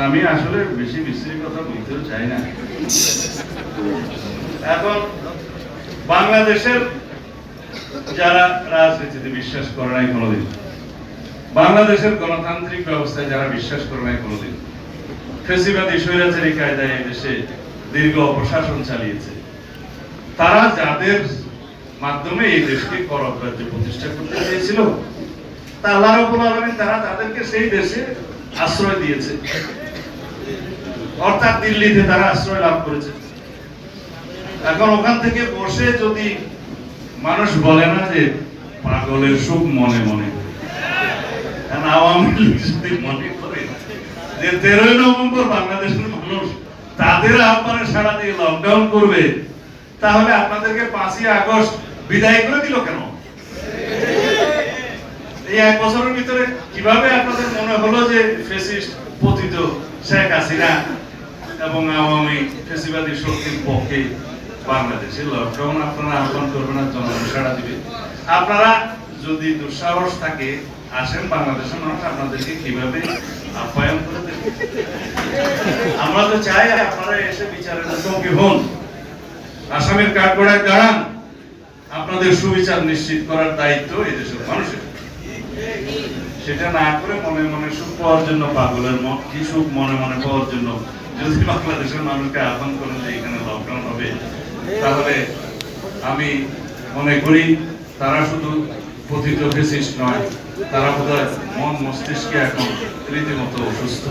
আমি আসলে বেশি বিশ্রী কথা বলতেও চাই না। এখন বাংলাদেশের যারা রাজনীতিতে বিশ্বাস করে নাই কোনোদিন, বাংলাদেশের গণতান্ত্রিক ব্যবস্থায় যারা বিশ্বাস করে নাই কোনোদিন, ফেসিবাদী স্বৈরাচারী কায়দায় দেশে দীর্ঘ অপশাসন চালিয়েছে, তারা যাদের মাধ্যমে এই দেশকে কর অগ্রাহ্য প্রতিষ্ঠা করতে চেয়েছিল তা আল্লাহ রাব্বুল আলামিন তারা তাদেরকে সেই দেশে আশ্রয় দিয়েছে। অর্থাৎ দিল্লিতে তারা আশ্রয় লাভ করেছে। এখন ওখান থেকে বসে যদি মানুষ বলে না যে পাগলের সুখ মনে মনে আওয়ামী লীগ মনে করে যে তেরোই নভেম্বর বাংলাদেশের মানুষ তাদের আহ্বানে সাড়া দিয়ে লকডাউন করবে, তাহলে আপনাদেরকে পাঁচই আগস্ট বিদায় করে দিল কেন? এই এক বছরের ভিতরে কীভাবে আপনাদের মনে হলো যে ফেসিস্ট পতিত শেখ হাসিনা এবং আওয়ামী ফেসিবাদী শক্তির পক্ষে বাংলাদেশে লকডাউন আপনারা আহ্বান করবেন না জনগণ সাড়া দিবে। আপনারা যদি দুঃসাহস থাকে, আসেন বাংলাদেশের মানুষ আপনাদেরকে কীভাবে আপ্যায়ন করে দেবে? আমরা তো চাই আপনারা এসে বিচারের মুখোমুখি হন। আসামের কাঠগড়ায় দাঁড়ান। আপনাদের সুবিচার নিশ্চিত করার দায়িত্ব এই দেশের মানুষের। সেটা না করে মনে মনে সুখ পাওয়ার জন্য পাগলের মত, কি সুখ মনে মনে পাওয়ার জন্য? যদি বাংলাদেশের মানুষকে আহ্বান করেন যে এখানে লকডাউন হবে, তাহলে আমি মনে করি তারা শুধু পতিত ফেসিস নয়, তারা বোধহয় মন মস্তিষ্কে এখন রীতিমতো অসুস্থ।